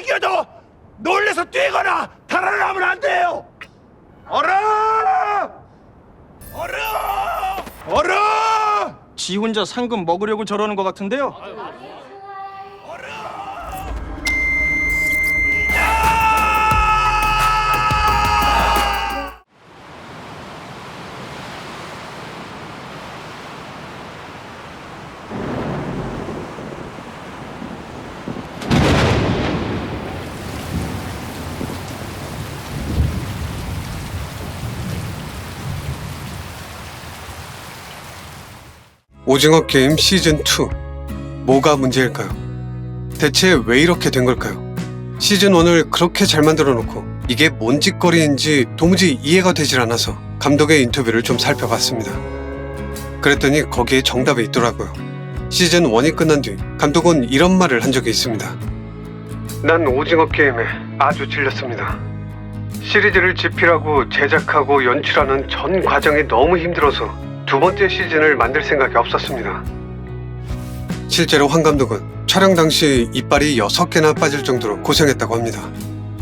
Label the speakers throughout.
Speaker 1: 이겨도 놀래서 뛰거나 달아나면 안 돼요. 얼어! 얼어! 얼어!
Speaker 2: 지 혼자 상금 먹으려고 저러는 것 같은데요.
Speaker 3: 오징어 게임 시즌 2 뭐가 문제일까요? 대체 왜 이렇게 된 걸까요? 시즌 1을 그렇게 잘 만들어 놓고 이게 뭔 짓거리인지 도무지 이해가 되질 않아서 감독의 인터뷰를 좀 살펴봤습니다. 그랬더니 거기에 정답이 있더라고요. 시즌 1이 끝난 뒤 감독은 이런 말을 한 적이 있습니다. 난 오징어 게임에 아주 질렸습니다. 시리즈를 집필하고 제작하고 연출하는 전 과정이 너무 힘들어서 두 번째 시즌을 만들 생각이 없었습니다. 실제로 황 감독은 촬영 당시 이빨이 6개나 빠질 정도로 고생했다고 합니다.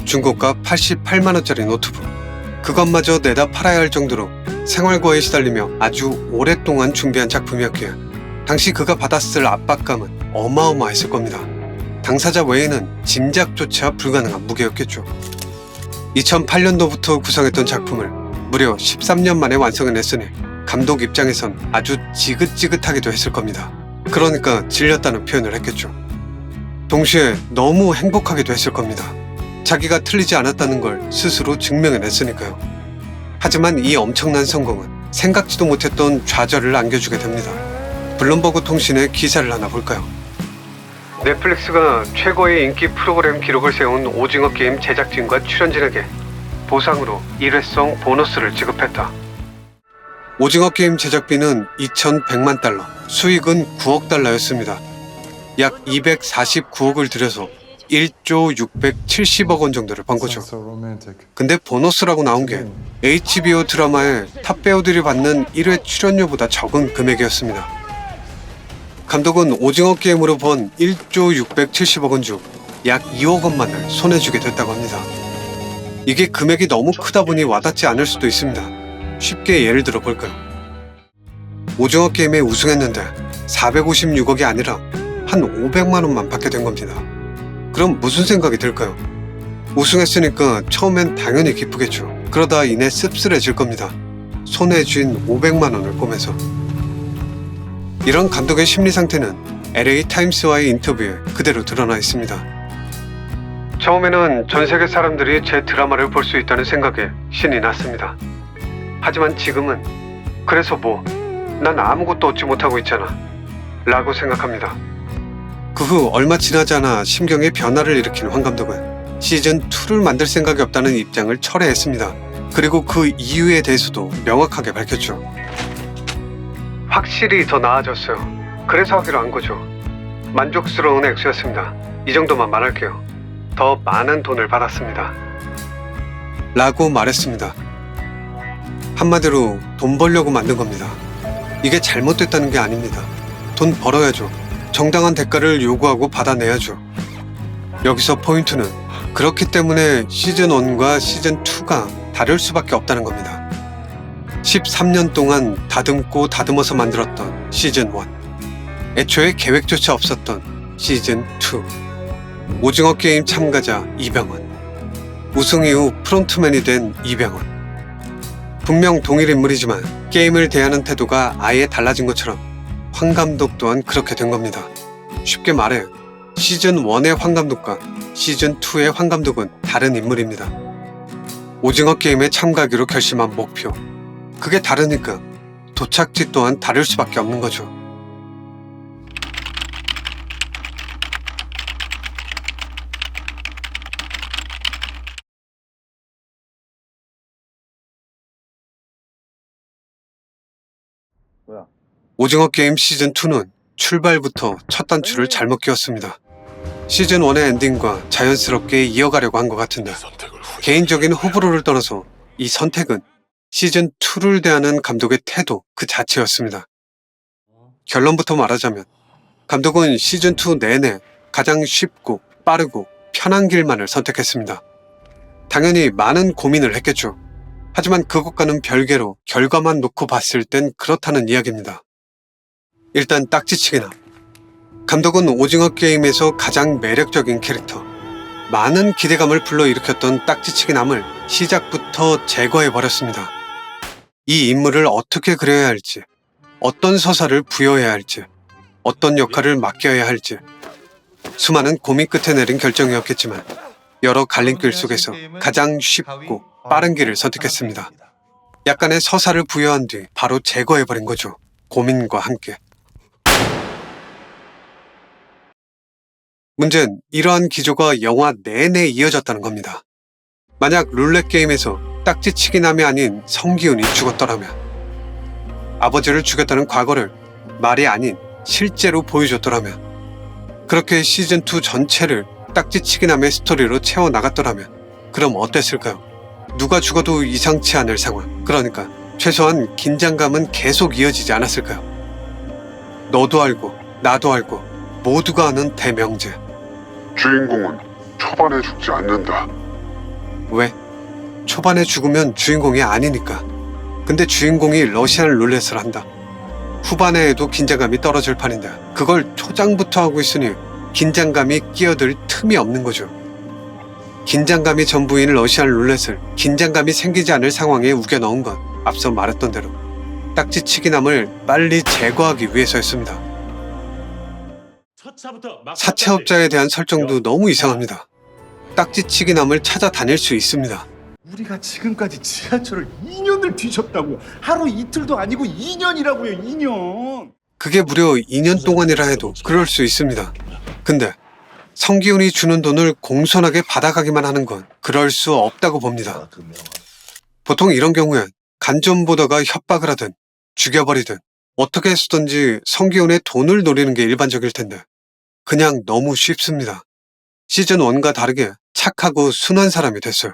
Speaker 3: 중고가 88만원짜리 노트북. 그것마저 내다 팔아야 할 정도로 생활고에 시달리며 아주 오랫동안 준비한 작품이었기에 당시 그가 받았을 압박감은 어마어마했을 겁니다. 당사자 외에는 짐작조차 불가능한 무게였겠죠. 2008년도부터 구성했던 작품을 무려 13년 만에 완성해냈으니 감독 입장에선 아주 지긋지긋하기도 했을 겁니다. 그러니까 질렸다는 표현을 했겠죠. 동시에 너무 행복하기도 했을 겁니다. 자기가 틀리지 않았다는 걸 스스로 증명해냈으니까요. 하지만 이 엄청난 성공은 생각지도 못했던 좌절을 안겨주게 됩니다. 블룸버그 통신의 기사를 하나 볼까요? 넷플릭스가 최고의 인기 프로그램 기록을 세운 오징어 게임 제작진과 출연진에게 보상으로 일회성 보너스를 지급했다. 오징어 게임 제작비는 2,100만 달러, 수익은 9억 달러였습니다. 약 249억을 들여서 1조 670억 원 정도를 번 거죠. 근데 보너스라고 나온 게 HBO 드라마에 탑 배우들이 받는 1회 출연료보다 적은 금액이었습니다. 감독은 오징어 게임으로 번 1조 670억 원 중 약 2억 원만을 손에 쥐게 됐다고 합니다. 이게 금액이 너무 크다 보니 와닿지 않을 수도 있습니다. 쉽게 예를 들어 볼까요? 오징어 게임에 우승했는데 456억이 아니라 한 500만 원만 받게 된 겁니다. 그럼 무슨 생각이 들까요? 우승했으니까 처음엔 당연히 기쁘겠죠. 그러다 이내 씁쓸해질 겁니다. 손에 쥔 500만 원을 보면서. 이런 감독의 심리 상태는 LA 타임스와의 인터뷰에 그대로 드러나 있습니다. 처음에는 전 세계 사람들이 제 드라마를 볼 수 있다는 생각에 신이 났습니다. 하지만 지금은 그래서 뭐, 난 아무것도 얻지 못하고 있잖아. 라고 생각합니다. 그 후 얼마 지나지 않아 심경의 변화를 일으킨 황 감독은 시즌2를 만들 생각이 없다는 입장을 철회했습니다. 그리고 그 이유에 대해서도 명확하게 밝혔죠. 확실히 더 나아졌어요. 그래서 하기로 한 거죠. 만족스러운 액수였습니다. 이 정도만 말할게요. 더 많은 돈을 받았습니다. 라고 말했습니다. 한마디로 돈 벌려고 만든 겁니다. 이게 잘못됐다는 게 아닙니다. 돈 벌어야죠. 정당한 대가를 요구하고 받아내야죠. 여기서 포인트는 그렇기 때문에 시즌 1과 시즌 2가 다를 수밖에 없다는 겁니다. 13년 동안 다듬고 다듬어서 만들었던 시즌 1. 애초에 계획조차 없었던 시즌 2. 오징어 게임 참가자 이병헌. 우승 이후 프론트맨이 된 이병헌. 분명 동일 인물이지만 게임을 대하는 태도가 아예 달라진 것처럼 황 감독 또한 그렇게 된 겁니다. 쉽게 말해 시즌 1의 황 감독과 시즌 2의 황 감독은 다른 인물입니다. 오징어 게임에 참가하기로 결심한 목표. 그게 다르니까 도착지 또한 다를 수밖에 없는 거죠. 오징어 게임 시즌 2는 출발부터 첫 단추를 잘못 끼웠습니다. 시즌 1의 엔딩과 자연스럽게 이어가려고 한 것 같은데 개인적인 호불호를 떠나서 이 선택은 시즌 2를 대하는 감독의 태도 그 자체였습니다. 결론부터 말하자면 감독은 시즌 2 내내 가장 쉽고 빠르고 편한 길만을 선택했습니다. 당연히 많은 고민을 했겠죠. 하지만 그것과는 별개로 결과만 놓고 봤을 땐 그렇다는 이야기입니다. 일단 딱지치기나. 감독은 오징어 게임에서 가장 매력적인 캐릭터, 많은 기대감을 불러일으켰던 딱지치기 남을 시작부터 제거해버렸습니다. 이 인물을 어떻게 그려야 할지, 어떤 서사를 부여해야 할지, 어떤 역할을 맡겨야 할지, 수많은 고민 끝에 내린 결정이었겠지만, 여러 갈림길 속에서 가장 쉽고 빠른 길을 선택했습니다. 약간의 서사를 부여한 뒤 바로 제거해버린 거죠. 고민과 함께. 문제는 이러한 기조가 영화 내내 이어졌다는 겁니다. 만약 룰렛 게임에서 딱지치기 남이 아닌 성기훈이 죽었더라면 아버지를 죽였다는 과거를 말이 아닌 실제로 보여줬더라면 그렇게 시즌2 전체를 딱지치기 남의 스토리로 채워나갔더라면 그럼 어땠을까요? 누가 죽어도 이상치 않을 상황 그러니까 최소한 긴장감은 계속 이어지지 않았을까요? 너도 알고 나도 알고 모두가 아는 대명제
Speaker 4: 주인공은 초반에 죽지 않는다.
Speaker 3: 왜? 초반에 죽으면 주인공이 아니니까. 근데 주인공이 러시안 룰렛을 한다. 후반에 해도 긴장감이 떨어질 판인데 그걸 초장부터 하고 있으니 긴장감이 끼어들 틈이 없는 거죠. 긴장감이 전부인 러시안 룰렛을 긴장감이 생기지 않을 상황에 우겨 넣은 건 앞서 말했던 대로 딱지치기남을 빨리 제거하기 위해서였습니다. 사채업자에 대한 설정도 너무 이상합니다. 딱지치기남을 찾아다닐 수 있습니다.
Speaker 1: 우리가 지금까지 지하철을 2년을 뒤졌다고요. 하루 이틀도 아니고 2년이라고요. 2년.
Speaker 3: 그게 무려 2년 동안이라 해도 그럴 수 있습니다. 근데 성기훈이 주는 돈을 공손하게 받아가기만 하는 건 그럴 수 없다고 봅니다. 보통 이런 경우엔 간좀 보다가 협박을 하든 죽여버리든 어떻게 쓰든지 성기훈의 돈을 노리는 게 일반적일 텐데 그냥 너무 쉽습니다. 시즌 1과 다르게 착하고 순한 사람이 됐어요.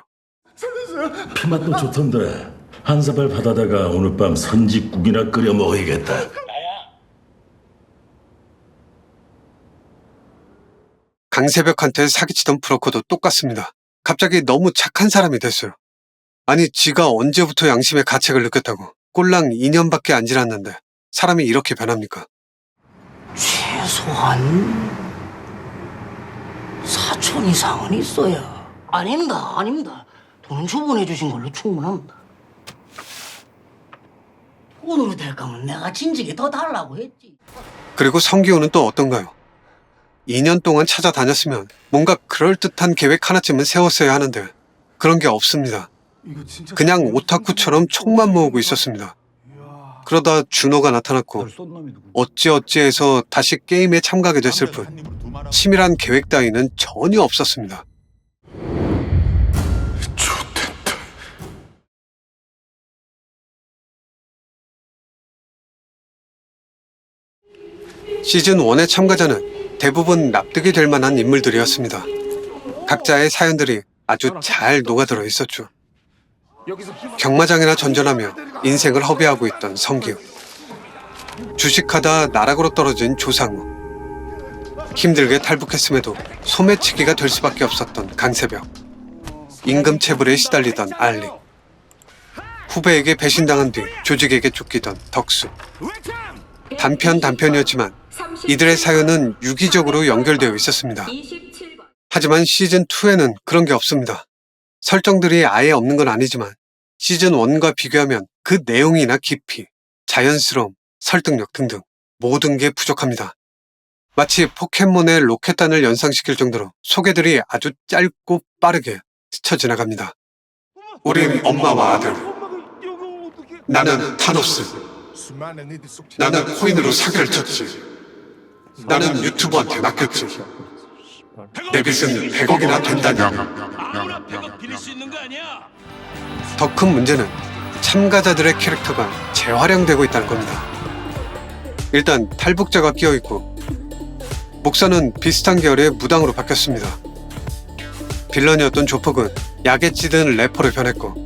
Speaker 5: 피맛도 좋던데 한 사발 받아다가 오늘 밤 선지국이나 끓여 먹어야겠다.
Speaker 3: 강세벽한테 사기치던 프로커도 똑같습니다. 갑자기 너무 착한 사람이 됐어요. 아니, 지가 언제부터 양심의 가책을 느꼈다고. 꼴랑 2년밖에 안 지났는데 사람이 이렇게 변합니까?
Speaker 6: 최소한 4천 이상은 있어야. 아닙니다, 아닙니다. 돈 주문해 주신 걸로 충분합니다. 돈으로 될 거면 내가 진즉에 더 달라고 했지.
Speaker 3: 그리고 성기호는 또 어떤가요? 2년 동안 찾아다녔으면 뭔가 그럴듯한 계획 하나쯤은 세웠어야 하는데 그런 게 없습니다. 그냥 오타쿠처럼 총만 모으고 있었습니다. 그러다 준호가 나타났고 어찌어찌해서 다시 게임에 참가하게 됐을 뿐 치밀한 계획 따위는 전혀
Speaker 4: 없었습니다.
Speaker 3: 시즌 1의 참가자는 대부분 납득이 될 만한 인물들이었습니다. 각자의 사연들이 아주 잘 녹아들어 있었죠. 경마장이나 전전하며 인생을 허비하고 있던 성기훈. 주식하다 나락으로 떨어진 조상우. 힘들게 탈북했음에도 소매치기가 될 수밖에 없었던 강세벽. 임금 체불에 시달리던 알리. 후배에게 배신당한 뒤 조직에게 쫓기던 덕수. 단편 단편이었지만 이들의 사연은 유기적으로 연결되어 있었습니다. 하지만 시즌 2에는 그런 게 없습니다. 설정들이 아예 없는 건 아니지만 시즌 1과 비교하면 그 내용이나 깊이, 자연스러움, 설득력 등등 모든 게 부족합니다. 마치 포켓몬의 로켓단을 연상시킬 정도로 소개들이 아주 짧고 빠르게 스쳐 지나갑니다. 우린 엄마와 아들, 나는 타노스, 나는 코인으로 사기를 쳤지. 나는 유튜버한테 맡겼지. 내 빚은 100억이나 된다냐. 더 큰 문제는 참가자들의 캐릭터가 재활용되고 있다는 겁니다. 일단 탈북자가 끼어 있고 목사는 비슷한 계열의 무당으로 바뀌었습니다. 빌런이었던 조폭은 약에 찌든 래퍼로 변했고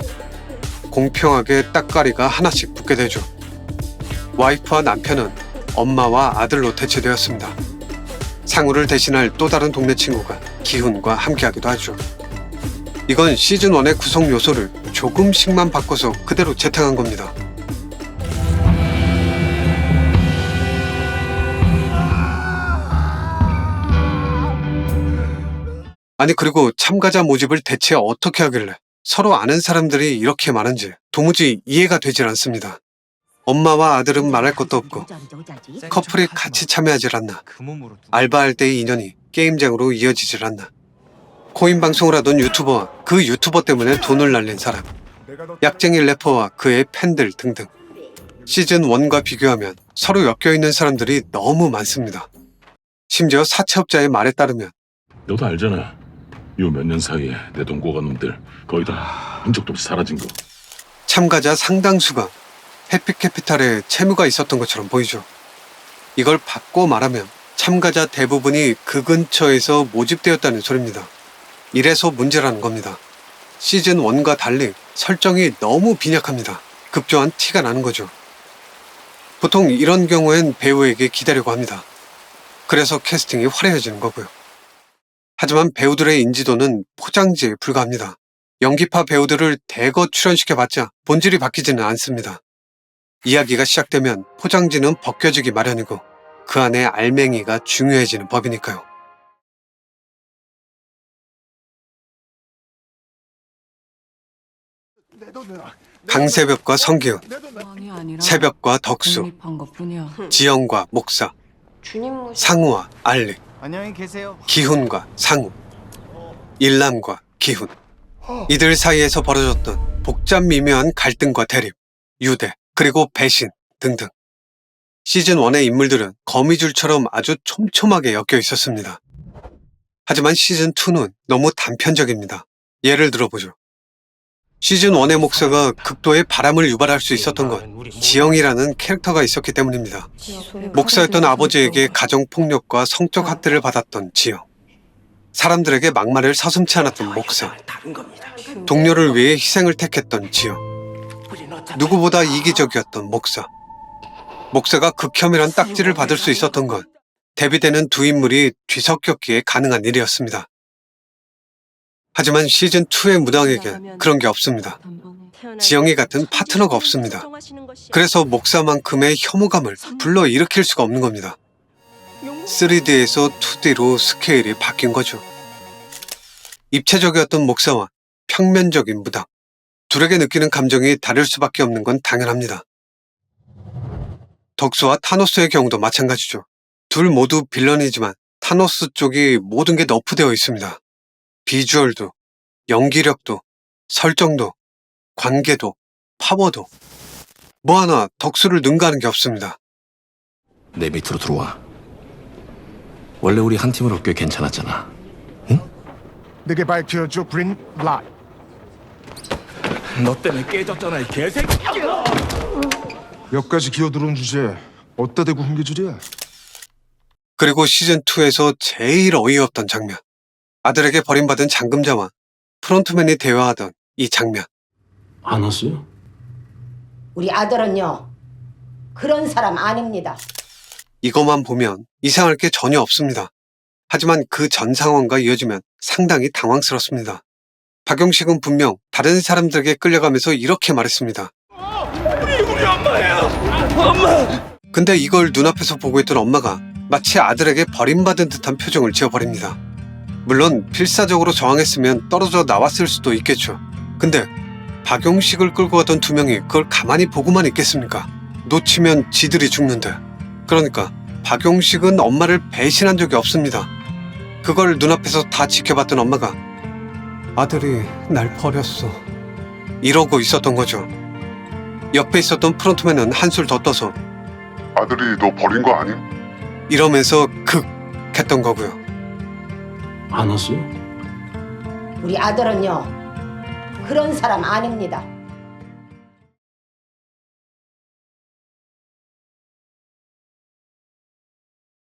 Speaker 3: 공평하게 딱가리가 하나씩 붙게 되죠. 와이프와 남편은 엄마와 아들로 대체되었습니다. 상우를 대신할 또 다른 동네 친구가 기훈과 함께하기도 하죠. 이건 시즌 1의 구성 요소를 조금씩만 바꿔서 그대로 재탕한 겁니다. 아니 그리고 참가자 모집을 대체 어떻게 하길래 서로 아는 사람들이 이렇게 많은지 도무지 이해가 되질 않습니다. 엄마와 아들은 말할 것도 없고 커플이 같이 참여하질 않나
Speaker 2: 그
Speaker 3: 알바할 때의 인연이 게임장으로 이어지질 않나 코인 방송을 하던 유튜버와 그 유튜버 때문에 돈을 날린 사람 약쟁이 래퍼와 그의 팬들 등등 시즌 1과 비교하면 서로 엮여 있는 사람들이 너무 많습니다. 심지어 사채업자의 말에 따르면
Speaker 5: 너도 알잖아. 요 몇 년 사이에 내돈 고간 놈들 거의 다 흔적도 없이 사라진 거.
Speaker 3: 참가자 상당수가 해피캐피탈에 채무가 있었던 것처럼 보이죠. 이걸 바꿔 말하면 참가자 대부분이 그 근처에서 모집되었다는 소리입니다. 이래서 문제라는 겁니다. 시즌 1과 달리 설정이 너무 빈약합니다. 급조한 티가 나는 거죠. 보통 이런 경우엔 배우에게 기다려고 합니다. 그래서 캐스팅이 화려해지는 거고요. 하지만 배우들의 인지도는 포장지에 불과합니다. 연기파 배우들을 대거 출연시켜봤자 본질이 바뀌지는 않습니다. 이야기가 시작되면 포장지는 벗겨지기 마련이고 그 안에 알맹이가 중요해지는 법이니까요. 강새벽과 성기훈, 새벽과 덕수. 지영과 목사, 상우와 알리. 기훈과 상우, 일남과 기훈. 이들 사이에서 벌어졌던 복잡 미묘한 갈등과 대립, 유대, 그리고 배신 등등. 시즌 1의 인물들은 거미줄처럼 아주 촘촘하게 엮여 있었습니다. 하지만 시즌 2는 너무 단편적입니다. 예를 들어보죠. 시즌 1의 목사가 극도의 바람을 유발할 수 있었던 건 지영이라는 캐릭터가 있었기 때문입니다. 목사였던 아버지에게 가정폭력과 성적 학대를 받았던 지영. 사람들에게 막말을 서슴지 않았던 목사. 동료를 위해 희생을 택했던 지영. 누구보다 이기적이었던 목사. 목사가 극혐이란 딱지를 받을 수 있었던 건 대비되는 두 인물이 뒤섞였기에 가능한 일이었습니다. 하지만 시즌2의 무당에겐 그런 게 없습니다. 지영이 같은 파트너가 없습니다. 그래서 목사만큼의 혐오감을 불러일으킬 수가 없는 겁니다. 3D에서 2D로 스케일이 바뀐 거죠. 입체적이었던 목사와 평면적인 무당. 둘에게 느끼는 감정이 다를 수밖에 없는 건 당연합니다. 덕수와 타노스의 경우도 마찬가지죠. 둘 모두 빌런이지만 타노스 쪽이 모든 게 너프되어 있습니다. 비주얼도, 연기력도, 설정도, 관계도, 파워도 뭐 하나 덕수를 능가하는 게 없습니다.
Speaker 7: 내 밑으로 들어와. 원래 우리 한 팀으로 꽤 괜찮았잖아.
Speaker 8: 내게 밝혀줘 그린 라이
Speaker 5: 너 때문에 깨졌잖아, 이 개새끼.
Speaker 8: 여기까지 기어들어온 주제에 어디다 대고 훈계질이야
Speaker 3: 그리고 시즌2에서 제일 어이없던 장면. 아들에게 버림받은 장금자와 프론트맨이 대화하던 이 장면.
Speaker 5: 안 왔어요?
Speaker 9: 우리 아들은요 그런 사람 아닙니다.
Speaker 3: 이것만 보면 이상할 게 전혀 없습니다. 하지만 그 전 상황과 이어지면 상당히 당황스럽습니다. 박용식은 분명 다른 사람들에게 끌려가면서 이렇게 말했습니다. 근데 이걸 눈앞에서 보고 있던 엄마가 마치 아들에게 버림받은 듯한 표정을 지어버립니다. 물론 필사적으로 저항했으면 떨어져 나왔을 수도 있겠죠. 근데 박용식을 끌고 가던 두 명이 그걸 가만히 보고만 있겠습니까? 놓치면 지들이 죽는데. 그러니까 박용식은 엄마를 배신한 적이 없습니다. 그걸 눈앞에서 다 지켜봤던 엄마가 아들이 날 버렸어. 이러고 있었던 거죠. 옆에 있었던 프론트맨은 한술 더 떠서
Speaker 4: 아들이 너 버린 거 아님?
Speaker 3: 이러면서 극 했던 거고요.
Speaker 5: 안 왔어요?
Speaker 9: 우리 아들은요 그런 사람 아닙니다.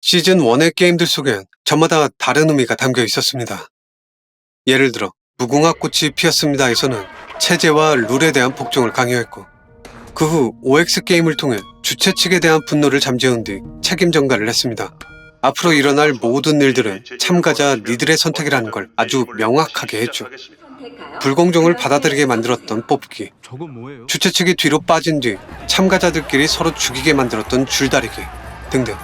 Speaker 3: 시즌 1의 게임들 속엔 저마다 다른 의미가 담겨 있었습니다. 예를 들어 무궁화꽃이 피었습니다에서는 체제와 룰에 대한 복종을 강요했고 그 후 OX 게임을 통해 주최 측에 대한 분노를 잠재운 뒤 책임 전가를 했습니다. 앞으로 일어날 모든 일들은 참가자 니들의 선택이라는 걸 아주 명확하게 했죠. 불공정을 받아들이게 만들었던 뽑기, 주최 측이 뒤로 빠진 뒤 참가자들끼리 서로 죽이게 만들었던 줄다리기 등등.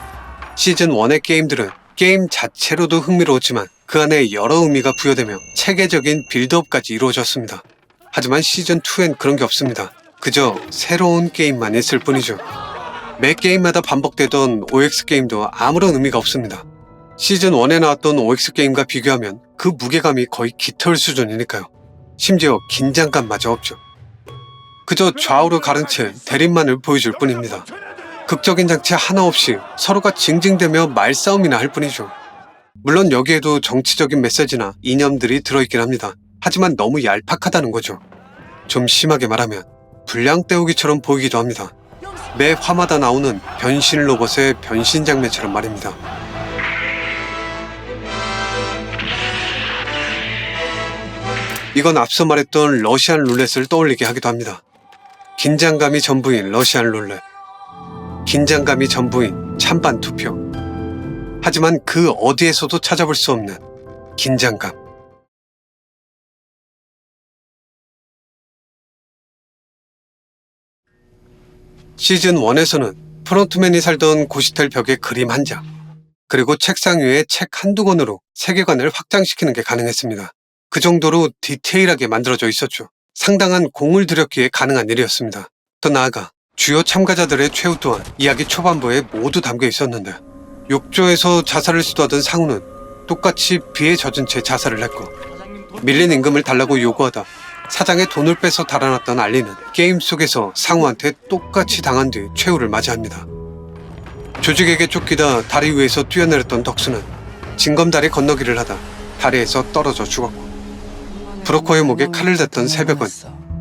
Speaker 3: 시즌 1의 게임들은 게임 자체로도 흥미로웠지만 그 안에 여러 의미가 부여되며 체계적인 빌드업까지 이루어졌습니다. 하지만 시즌 2엔 그런 게 없습니다. 그저 새로운 게임만 있을 뿐이죠. 매 게임마다 반복되던 OX 게임도 아무런 의미가 없습니다. 시즌 1에 나왔던 OX 게임과 비교하면 그 무게감이 거의 깃털 수준이니까요. 심지어 긴장감마저 없죠. 그저 좌우로 가른 채 대립만을 보여줄 뿐입니다. 극적인 장치 하나 없이 서로가 징징대며 말싸움이나 할 뿐이죠. 물론 여기에도 정치적인 메시지나 이념들이 들어있긴 합니다. 하지만 너무 얄팍하다는 거죠. 좀 심하게 말하면 불량 때우기처럼 보이기도 합니다. 매 화마다 나오는 변신 로봇의 변신 장면처럼 말입니다. 이건 앞서 말했던 러시안 룰렛을 떠올리게 하기도 합니다. 긴장감이 전부인 러시안 룰렛. 긴장감이 전부인 찬반 투표. 하지만 그 어디에서도 찾아볼 수 없는 긴장감. 시즌 1에서는 프론트맨이 살던 고시텔 벽에 그림 한 장, 그리고 책상 위에 책 한두 권으로 세계관을 확장시키는 게 가능했습니다. 그 정도로 디테일하게 만들어져 있었죠. 상당한 공을 들였기에 가능한 일이었습니다. 더 나아가 주요 참가자들의 최후 또한 이야기 초반부에 모두 담겨 있었는데 욕조에서 자살을 시도하던 상우는 똑같이 비에 젖은 채 자살을 했고 밀린 임금을 달라고 요구하다 사장의 돈을 빼서 달아났던 알리는 게임 속에서 상우한테 똑같이 당한 뒤 최후를 맞이합니다. 조직에게 쫓기다 다리 위에서 뛰어내렸던 덕수는 징검다리 건너기를 하다 다리에서 떨어져 죽었고 브로커의 목에 칼을 댔던 새벽은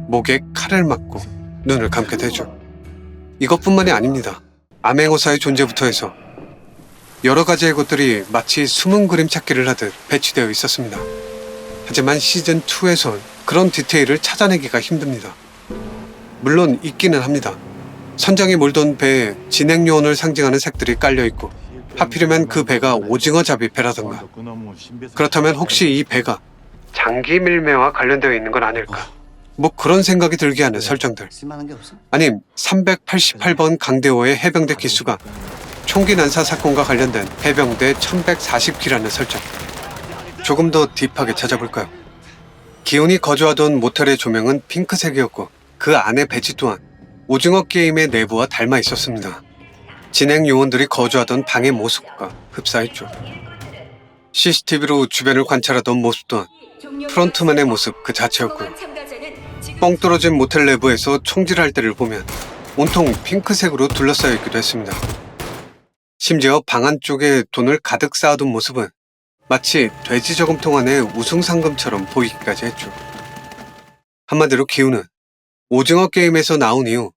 Speaker 3: 목에 칼을 맞고 눈을 감게 되죠. 이것뿐만이 아닙니다. 암행어사의 존재부터 해서 여러 가지의 것들이 마치 숨은 그림 찾기를 하듯 배치되어 있었습니다. 하지만 시즌 2에선 그런 디테일을 찾아내기가 힘듭니다. 물론 있기는 합니다. 선장이 몰던 배에 진행 요원을 상징하는 색들이 깔려 있고 하필이면 그 배가 오징어 잡이 배라던가 그렇다면 혹시 이 배가 장기 밀매와 관련되어 있는 건 아닐까? 뭐 그런 생각이 들게 하는 설정들.
Speaker 6: 게 없어?
Speaker 3: 아님 388번 강대호의 해병대 기수가 총기 난사 사건과 관련된 해병대 1140기라는 설정. 조금 더 딥하게 찾아볼까요? 기온이 거주하던 모텔의 조명은 핑크색이었고 그 안의 배치 또한 오징어 게임의 내부와 닮아 있었습니다. 진행 요원들이 거주하던 방의 모습과 흡사했죠. CCTV로 주변을 관찰하던 모습 또한 프론트맨의 모습 그 자체였고요. 뻥 떨어진 모텔 내부에서 총질할 때를 보면 온통 핑크색으로 둘러싸여 있기도 했습니다. 심지어 방 안쪽에 돈을 가득 쌓아둔 모습은 마치 돼지 저금통 안에 우승 상금처럼 보이기까지 했죠. 한마디로 기우는 오징어 게임에서 나온 이후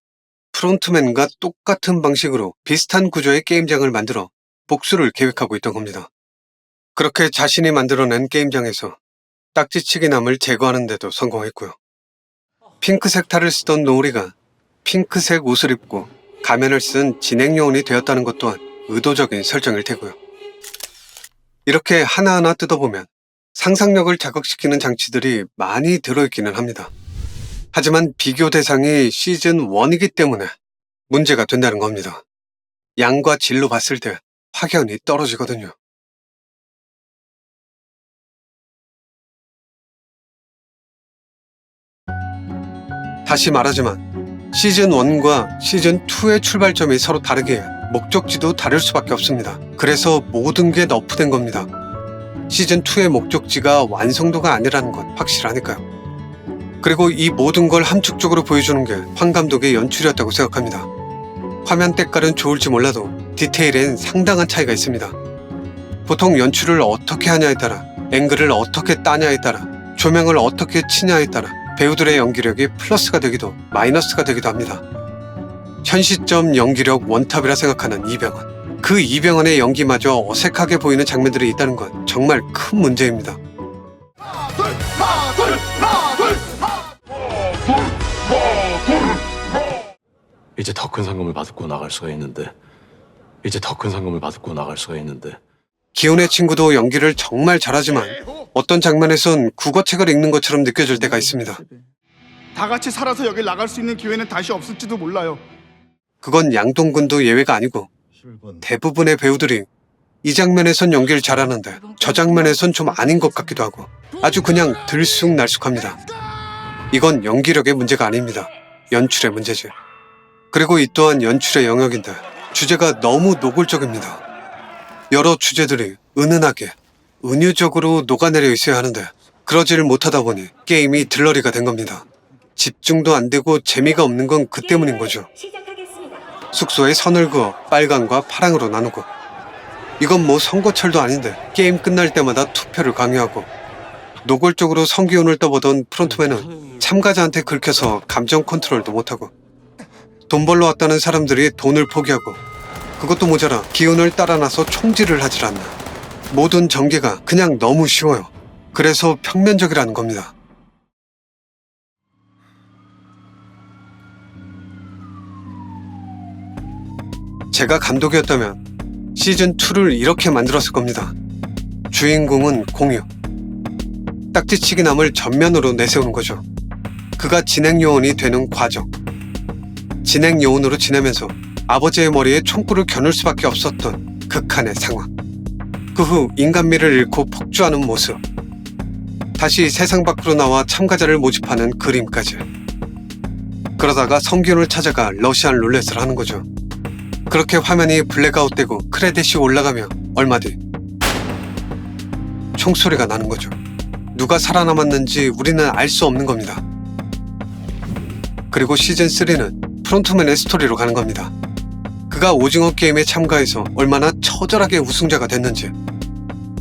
Speaker 3: 프론트맨과 똑같은 방식으로 비슷한 구조의 게임장을 만들어 복수를 계획하고 있던 겁니다. 그렇게 자신이 만들어낸 게임장에서 딱지치기 남을 제거하는데도 성공했고요. 핑크색 탈을 쓰던 노우리가 핑크색 옷을 입고 가면을 쓴 진행 요원이 되었다는 것 또한 의도적인 설정일 테고요. 이렇게 하나하나 뜯어보면 상상력을 자극시키는 장치들이 많이 들어있기는 합니다. 하지만 비교 대상이 시즌 1이기 때문에 문제가 된다는 겁니다. 양과 질로 봤을 때 확연히 떨어지거든요. 다시 말하지만 시즌 1과 시즌 2의 출발점이 서로 다르게 목적지도 다를 수밖에 없습니다. 그래서 모든 게 너프된 겁니다. 시즌 2의 목적지가 완성도가 아니라는 건 확실하니까요. 그리고 이 모든 걸 함축적으로 보여주는 게 황 감독의 연출이었다고 생각합니다. 화면 때깔은 좋을지 몰라도 디테일엔 상당한 차이가 있습니다. 보통 연출을 어떻게 하냐에 따라 앵글을 어떻게 따냐에 따라 조명을 어떻게 치냐에 따라 배우들의 연기력이 플러스가 되기도 마이너스가 되기도 합니다. 현 시점 연기력 원탑이라 생각하는 이병헌. 그 이병헌의 연기마저 어색하게 보이는 장면들이 있다는 건 정말 큰 문제입니다.
Speaker 7: 이제 더 큰 상금을 받고 나갈 수가 있는데 이제 더 큰 상금을 받고 나갈 수가 있는데
Speaker 3: 기훈의 친구도 연기를 정말 잘하지만 어떤 장면에선 국어책을 읽는 것처럼 느껴질 때가 있습니다.
Speaker 1: 다 같이 살아서 여길 나갈 수 있는 기회는 다시 없을지도 몰라요.
Speaker 3: 그건 양동근도 예외가 아니고 대부분의 배우들이 이 장면에선 연기를 잘하는데 저 장면에선 좀 아닌 것 같기도 하고 아주 그냥 들쑥날쑥합니다. 이건 연기력의 문제가 아닙니다. 연출의 문제지. 그리고 이 또한 연출의 영역인데 주제가 너무 노골적입니다. 여러 주제들이 은은하게 은유적으로 녹아내려 있어야 하는데 그러지를 못하다 보니 게임이 들러리가 된 겁니다. 집중도 안 되고 재미가 없는 건 그 때문인 거죠. 숙소에 선을 그어 빨강과 파랑으로 나누고. 이건 뭐 선거철도 아닌데 게임 끝날 때마다 투표를 강요하고. 노골적으로 성기운을 떠보던 프론트맨은 참가자한테 긁혀서 감정 컨트롤도 못하고. 돈 벌러 왔다는 사람들이 돈을 포기하고. 그것도 모자라 기운을 따라 나서 총질을 하질 않나 모든 전개가 그냥 너무 쉬워요 그래서 평면적이라는 겁니다 제가 감독이었다면 시즌2를 이렇게 만들었을 겁니다. 주인공은 공유. 딱지치기 남을 전면으로 내세우는 거죠. 그가 진행 요원이 되는 과정. 진행 요원으로 지내면서 아버지의 머리에 총구를 겨눌 수밖에 없었던 극한의 상황. 그 후 인간미를 잃고 폭주하는 모습. 다시 세상 밖으로 나와 참가자를 모집하는 그림까지. 그러다가 성균을 찾아가 러시안 룰렛을 하는 거죠. 그렇게 화면이 블랙아웃되고 크레딧이 올라가며 얼마 뒤 총소리가 나는 거죠. 누가 살아남았는지 우리는 알 수 없는 겁니다. 그리고 시즌 3는 프론트맨의 스토리로 가는 겁니다. 그가 오징어 게임에 참가해서 얼마나 처절하게 우승자가 됐는지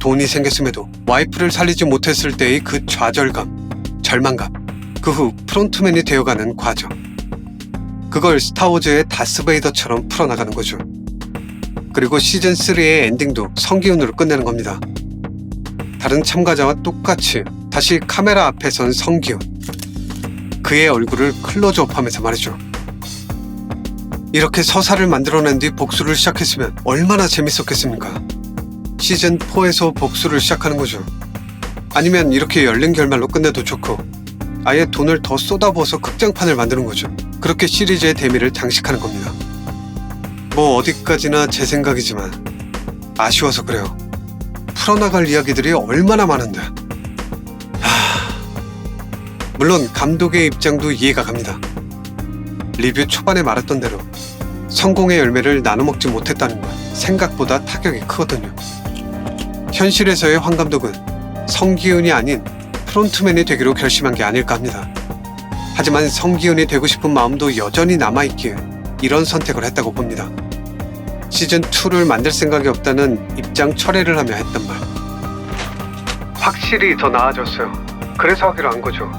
Speaker 3: 돈이 생겼음에도 와이프를 살리지 못했을 때의 그 좌절감, 절망감 그 후 프론트맨이 되어가는 과정 그걸 스타워즈의 다스베이더처럼 풀어나가는 거죠. 그리고 시즌3의 엔딩도 성기훈으로 끝내는 겁니다. 다른 참가자와 똑같이 다시 카메라 앞에 선 성기훈. 그의 얼굴을 클로즈업 하면서 말이죠. 이렇게 서사를 만들어낸 뒤 복수를 시작했으면 얼마나 재밌었겠습니까? 시즌4에서 복수를 시작하는 거죠. 아니면 이렇게 열린 결말로 끝내도 좋고 아예 돈을 더 쏟아부어서 극장판을 만드는 거죠. 그렇게 시리즈의 대미를 장식하는 겁니다. 뭐 어디까지나 제 생각이지만 아쉬워서 그래요. 풀어나갈 이야기들이 얼마나 많은데. 하... 물론 감독의 입장도 이해가 갑니다. 리뷰 초반에 말했던 대로 성공의 열매를 나눠 먹지 못했다는 건 생각보다 타격이 크거든요. 현실에서의 황 감독은 성기훈이 아닌 프론트맨이 되기로 결심한 게 아닐까 합니다. 하지만 성기훈이 되고 싶은 마음도 여전히 남아있기에 이런 선택을 했다고 봅니다. 시즌2를 만들 생각이 없다는 입장 철회를 하며 했던 말. 확실히 더 나아졌어요. 그래서 하기로 한 거죠.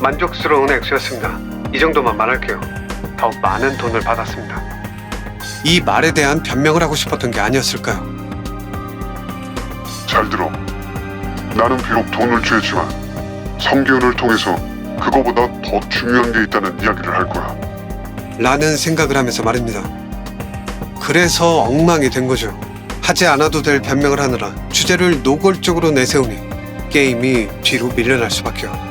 Speaker 3: 만족스러운 액수였습니다. 이 정도만 말할게요. 더 많은 돈을 받았습니다. 이 말에 대한 변명을 하고 싶었던 게 아니었을까요?
Speaker 4: 잘 들어. 나는 비록 돈을 취했지만 성기훈을 통해서 그거보다 더 중요한 게 있다는 이야기를 할 거야.
Speaker 3: 라는 생각을 하면서 말입니다. 그래서 엉망이 된 거죠. 하지 않아도 될 변명을 하느라 주제를 노골적으로 내세우니 게임이 뒤로 밀려날 수밖에요.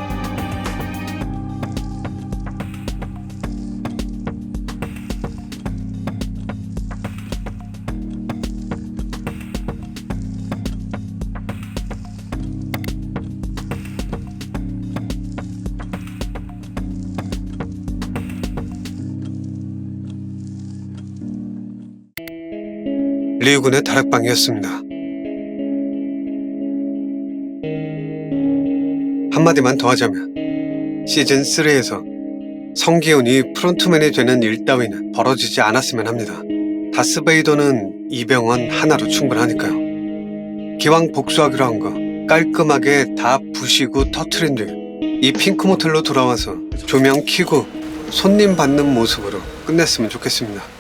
Speaker 3: 리우군의 다락방이었습니다. 한마디만 더 하자면 시즌 3에서 성기훈이 프론트맨이 되는 일 따위는 벌어지지 않았으면 합니다. 다스베이더는 이병헌 하나로 충분하니까요. 기왕 복수하기로 한 거 깔끔하게 다 부시고 터트린 뒤 이 핑크 모텔로 돌아와서 조명 켜고 손님 받는 모습으로 끝냈으면 좋겠습니다.